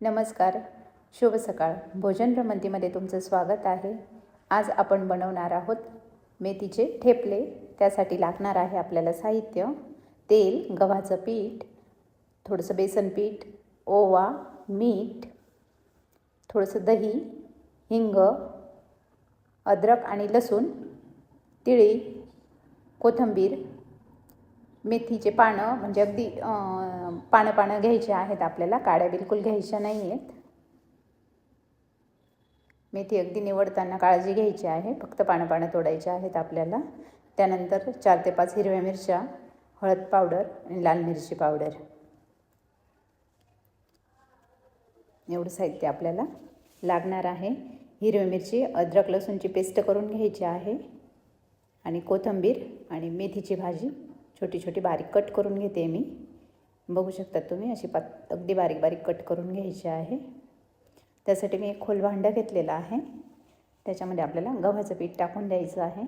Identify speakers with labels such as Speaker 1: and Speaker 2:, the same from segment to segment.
Speaker 1: नमस्कार. शुभ सकाळ. भोजन भ्रमंतीमध्ये तुमचं स्वागत आहे. आज आपण बनवणार आहोत मेथीचे ठेपले. त्यासाठी लागणार आहे आपल्याला साहित्य तेल गव्हाचं पीठ थोडंसं बेसन पीठ ओवा मीठ थोडंसं दही हिंग अद्रक आणि लसूण तिळी कोथिंबीर मेथीचे पानं म्हणजे अगदी पानं पानं घ्यायचे आहेत आपल्याला. काड्या बिलकुल घ्यायच्या नाही आहेत मेथी अगदी निवडताना काळजी घ्यायची आहे. फक्त पानं पानं तोडायचे आहेत आपल्याला. त्यानंतर चार ते पाच हिरव्या मिरच्या हळद पावडर आणि लाल मिरची पावडर. एवढं साहित्य आपल्याला लागणार आहे. हिरवी मिरची अद्रक लसूणची पेस्ट करून घ्यायची आहे. आणि कोथिंबीर आणि मेथीची भाजी छोटी छोटी बारीक कट करून घेते मी. बघू शकता तुम्ही अशी पात अगदी बारीक बारीक कट करून घ्यायची आहे. त्यासाठी मी एक खोल भांडं घेतलेलं आहे. त्याच्यामध्ये आपल्याला गव्हाचं पीठ टाकून द्यायचं आहे.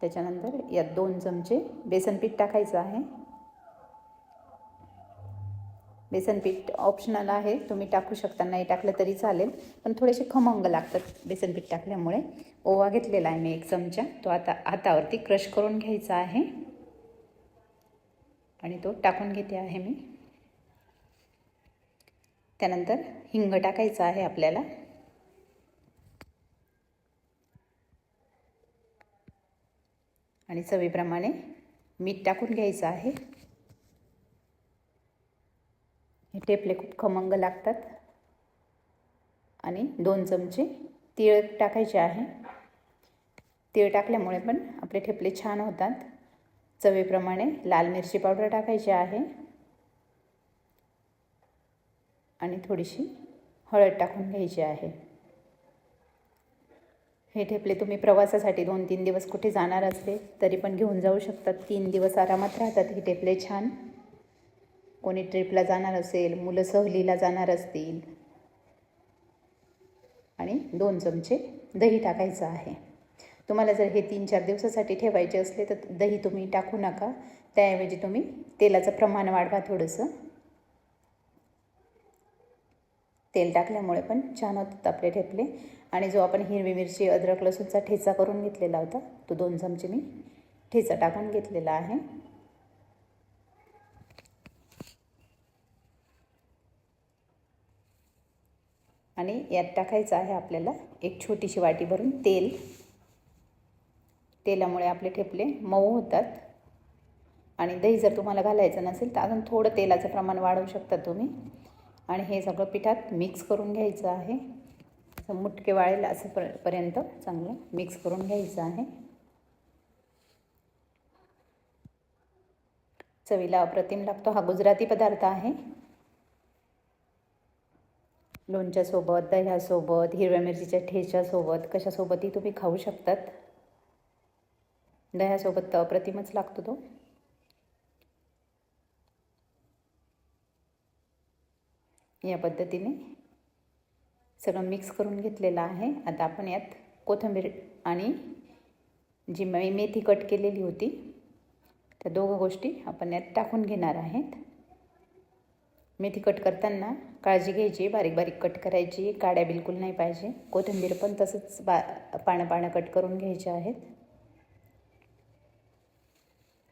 Speaker 1: त्याच्यानंतर यात दोन चमचे बेसन पीठ टाकायचं आहे. बेसन पीठ ऑप्शनल आहे. तुम्ही टाकू शकता नाही टाकलं तरी चालेल. पण थोडेसे खमंग लागतात बेसन पीठ टाकल्यामुळे. ओवा घेतलेला आहे मी एक चमचा. तो आता हातावरती क्रश करून घ्यायचा आहे. आणि तो टाकून घेते आहे मी. त्यानंतर हिंग टाकायचा आहे आपल्याला. आणि चवीप्रमाणे मीठ टाकून घ्यायचं आहे. हे टेपले खूप खमंग लागतात. आणि दोन चमचे तीळ टाकायचे आहे. तीळ टाकल्यामुळे पण आपले ठेपले छान होतात. चवीप्रमाणे लाल मिरची पावडर टाकायची आहे. आणि थोडीशी हळद टाकून घ्यायची आहे. हे ठेपले तुम्ही प्रवासासाठी दोन तीन दिवस कुठे जाणार असले तरी पण घेऊन जाऊ शकतात. तीन दिवस आरामात राहतात हे ठेपले छान. कोणी ट्रिपला जाणार असेल मुलं सहलीला जाणार असतील. आणि दोन चमचे दही टाकायचं आहे. तुम्हाला जर हे तीन चार दिवसासाठी ठेवायचे असले तर दही तुम्ही टाकू नका. त्याऐवजी तुम्ही तेलाचं प्रमाण वाढवा थोडंसं. तेल टाकल्यामुळे पण छान होतात आपले ठेपले. आणि जो आपण हिरवी मिरची अद्रक लसूणचा ठेचा करून घेतलेला होता तो दोन चमचे मी ठेचा टाकून घेतलेला आहे. आणि यात टाकायचं आहे आपल्याला एक छोटीशी वाटी भरून तेल. तेलामुळे आपले ठेपले मऊ होतात. आणि दही जर तुम्हाला घालायचं नसेल तर अजून थोडं तेलाचं प्रमाण वाढवू शकता तुम्ही. आणि हे सगळं पिठात मिक्स करून घ्यायचं आहे. असं मुटके वाळेल असं पर पर्यंत चांगलं मिक्स करून घ्यायचं आहे. चवीला अप्रतिम लागतो हा गुजराती पदार्थ आहे. लोणच्यासोबत दह्यासोबत हिरव्या मिरचीच्या ठेच्यासोबत कशासोबतही तुम्ही खाऊ शकतात. दह्यासोबत तर अप्रतिमच लागतो तो. या पद्धतीने सगळं मिक्स करून घेतलेलं आहे. आता आपण यात कोथिंबीर आणि जी मी मेथी कट केलेली होती त्या दोघं गोष्टी आपण यात टाकून घेणार आहेत. मेथी कट करताना काळजी घ्यायची बारीक बारीक कट करायची काड्या बिलकुल नाही पाहिजे. कोथिंबीर पण तसंच बा पानं पानं कट करून घ्यायचे आहेत.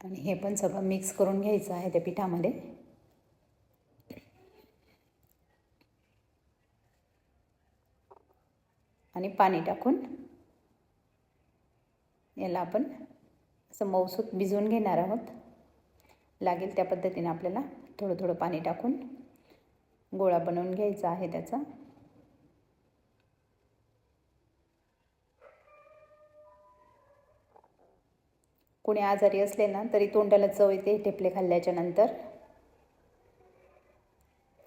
Speaker 1: आणि हे पण सगळं मिक्स करून घ्यायचं आहे त्या पिठामध्ये. आणि पाणी टाकून याला आपण असं मऊसूत भिजवून घेणार आहोत. लागेल त्या पद्धतीने आपल्याला थोडं थोडं पाणी टाकून. गोळा बनवून घ्यायचा आहे त्याचा. कुणी आजारी असले ना तरी तोंडाला चव येते ठेपले खाल्ल्याच्या नंतर.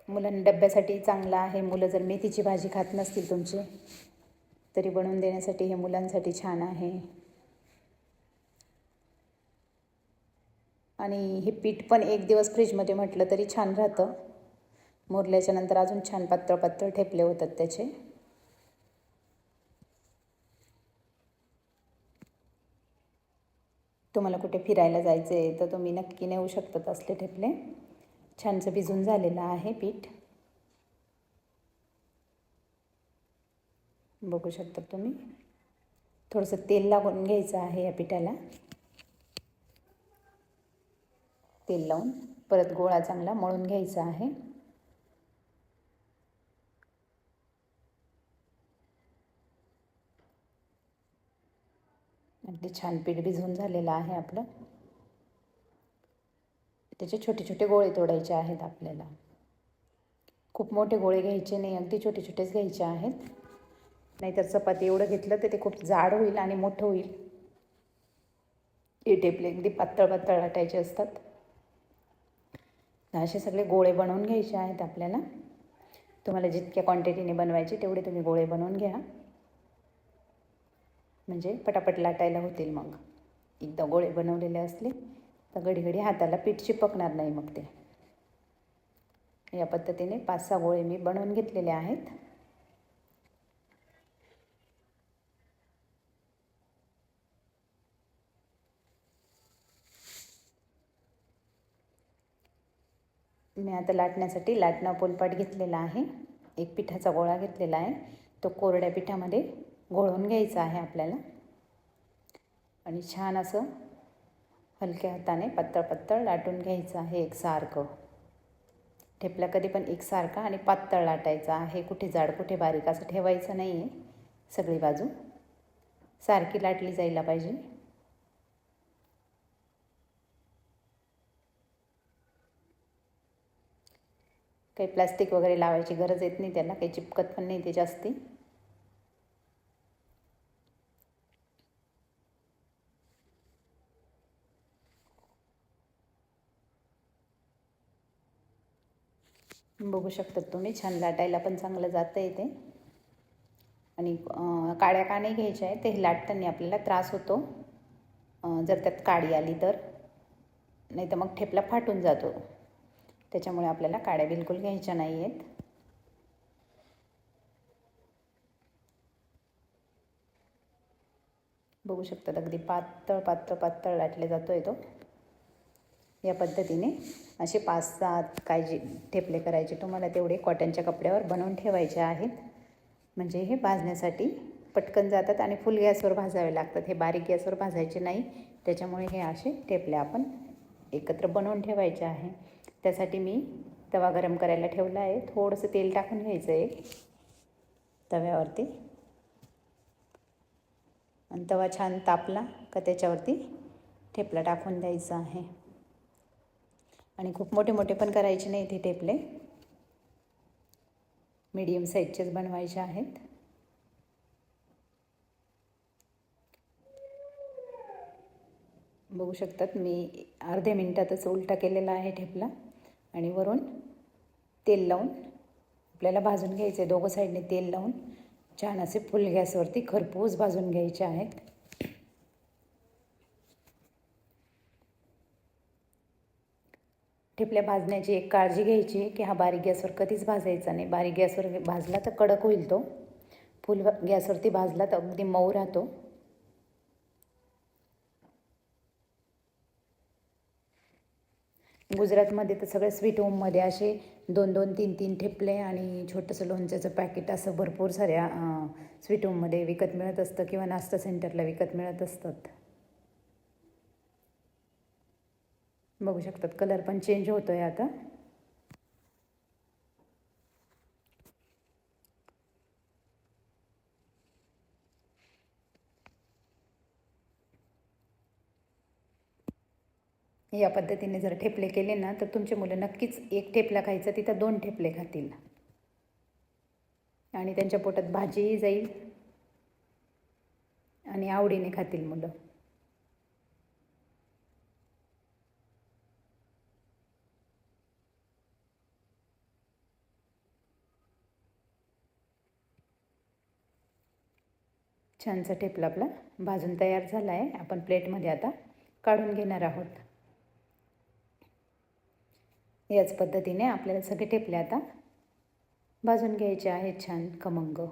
Speaker 1: मुलांना डब्यासाठी चांगलं आहे मुलं जर मेथीची भाजी खात नसतील तुमचे तरी बनवून देण्यासाठी हे मुलांसाठी छान आहे. आणि हे पीठ पण एक दिवस फ्रीजमध्ये म्हटलं तरी छान राहतं. मुरल्याच्या नंतर अजून छान पातळ पातळ ठेपले होतात त्याचे. तुम्हाला कुठे फिरायला जायचं आहे तर तुम्ही नक्की नेऊ शकतात असले ठेपले. छानसं भिजून झालेलं आहे पीठ. बघू शकता तुम्ही. थोडंसं तेल लागून घ्यायचं आहे या पिठाला. तेल लावून परत गोळा चांगला मळून घ्यायचा आहे. ते छान पीठ भिजवून झालेलं आहे आपलं. त्याचे छोटे छोटे गोळे तोडायचे आहेत आपल्याला. खूप मोठे गोळे घ्यायचे नाही अगदी छोटे छोटेच घ्यायचे आहेत. नाहीतर चपाती एवढं घेतलं तर ते खूप जाड होईल आणि मोठं होईल. हे टेपले अगदी पातळ पातळ लाटायचे असतात. असे सगळे गोळे बनवून घ्यायचे आहेत आपल्याला. तुम्हाला जितक्या क्वांटिटीने बनवायचे तेवढे तुम्ही गोळे बनवून घ्या. म्हणजे पटापट लाटायला होतील मग. एकदा गोळे बनवलेले असले तर घडी घडी हाताला पीठ चिपकणार नाही मग ते. या पद्धतीने पाच सहा गोळे मी बनवून घेतलेले आहेत. मी आता लाटण्यासाठी लाटणं पोलपाट घेतलेला आहे. एक पिठाचा गोळा घेतलेला आहे. तो कोरड्या पिठामध्ये घोळून घ्यायचं आहे आपल्याला. आणि छान असं हलक्या हाताने पातळ पत्तळ लाटून घ्यायचं आहे एकसारखं ठेपला कधी पण एकसारखा आणि पातळ लाटायचा आहे. कुठे जाड कुठे बारीक असं ठेवायचं नाही आहे सगळी बाजू सारखी लाटली जायला पाहिजे. काही प्लास्टिक वगैरे लावायची गरज येत नाही त्याला काही चिपकत पण नाही ते जास्ती. बघू शकतात तुम्ही. छान लाटायला पण चांगलं जातं आहे ते आणि काड्या का नाही घ्यायच्या आहे ते लाटताना आपल्याला त्रास होतो. जर त्यात काडी आली तर. नाही तर मग ठेपला फाटून जातो. त्याच्यामुळे आपल्याला काड्या बिलकुल घ्यायच्या नाही आहेत. बघू शकतात अगदी पातळ पातळ पातळ लाटले जातो आहे तो. या पद्धतीने असे पाच सात काय जे ठेपले करायचे. तुम्हाला तेवढे कॉटनच्या कपड्यावर बनवून ठेवायचे आहेत. म्हणजे हे भाजण्यासाठी पटकन जातात आणि फुल गॅसवर भाजावे लागतात. हे बारीक गॅसवर भाजायचे नाही. त्याच्यामुळे हे असे ठेपले आपण एकत्र बनवून ठेवायचे आहे. त्यासाठी मी तवा गरम करायला ठेवला आहे. थोडंसं तेल टाकून घ्यायचं आहे. तव्यावरती. आणि तवा छान तापला का त्याच्यावरती ठेपला टाकून द्यायचा आहे. आणि खूप मोठे मोठे पण करायचे नाही इथे टेपले. मीडियम साईजचेच बनवायचे आहेत. बघू शकतात मी अर्ध्या मिनटातच उलटा केलेला आहे ठेपला. आणि वरून तेल लावून आपल्याला भाजून घ्यायचे. दोघं साईडने तेल लावून छान असे फुल गॅसवरती खरपूस भाजून घ्यायचे आहेत. ठेपल्या भाजण्याची एक काळजी घ्यायची की हा बारीक गॅसवर कधीच भाजायचा नाही. बारीक गॅसवर भाजला तर कडक होईल तो. फुल गॅसवरती भाजला तर अगदी मऊ राहतो. गुजरातमध्ये तर सगळ्या स्वीट होममध्ये असे दोन दोन तीन तीन ठेपले आणि छोटंसं लोणच्याचं पॅकेट असं भरपूर साऱ्या स्वीट होममध्ये विकत मिळत असतं किंवा नाश्ता सेंटरला विकत मिळत असतात. बघू शकतात. कलर पण चेंज होतो आहे आता. या पद्धतीने जर ठेपले केले ना तर तुमचे मुलं नक्कीच एक ठेपला खायचं तिथं दोन ठेपले खातील. आणि त्यांच्या पोटात भाजीही जाईल. आणि आवडीने खातील मुलं. छानसा ठेपला आपला भाजून तयार झाला आहे. आपण प्लेटमध्ये आता काढून घेणार आहोत. याच पद्धतीने आपल्याला सगळे ठेपले आता भाजून घ्यायचे आहेत. छान खमंग.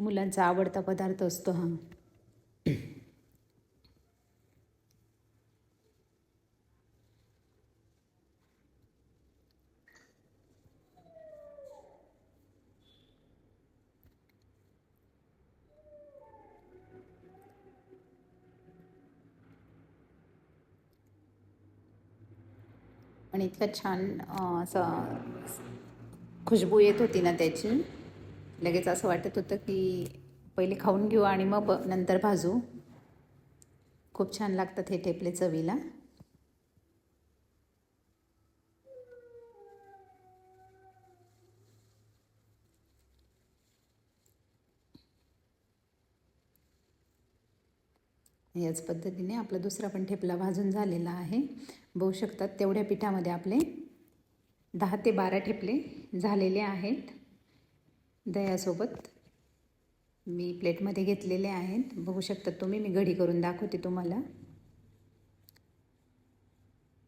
Speaker 1: मुलांचा आवडता पदार्थ असतो हा. आणि इतकं छान असं खुशबू येत होती ना त्याची. लगेच असं वाटत होतं की पहिले खाऊन घेऊ आणि मग नंतर भाजू. खूप छान लागतात हे ठेपले चवीला. याच पद्धतीने आपला दुसरा पण ठेपला भाजून झालेला आहे. बघू शकतात तेवढ्या पिठामध्ये आपले दहा ते बारा ठेपले झालेले आहेत. दह्यासोबत मी प्लेटमध्ये घेतलेले आहेत. बघू शकता तुम्ही मी घडी करून दाखवते तुम्हाला.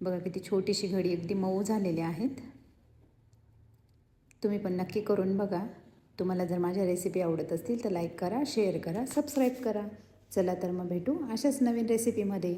Speaker 1: बघा किती छोटीशी घडी अगदी मऊ झालेली आहेत. तुम्ही पण नक्की करून बघा. तुम्हाला जर माझ्या रेसिपी आवडत असतील तर लाईक करा शेअर करा सबस्क्राईब करा. चला तर मग भेटू अशाच नवीन रेसिपीमध्ये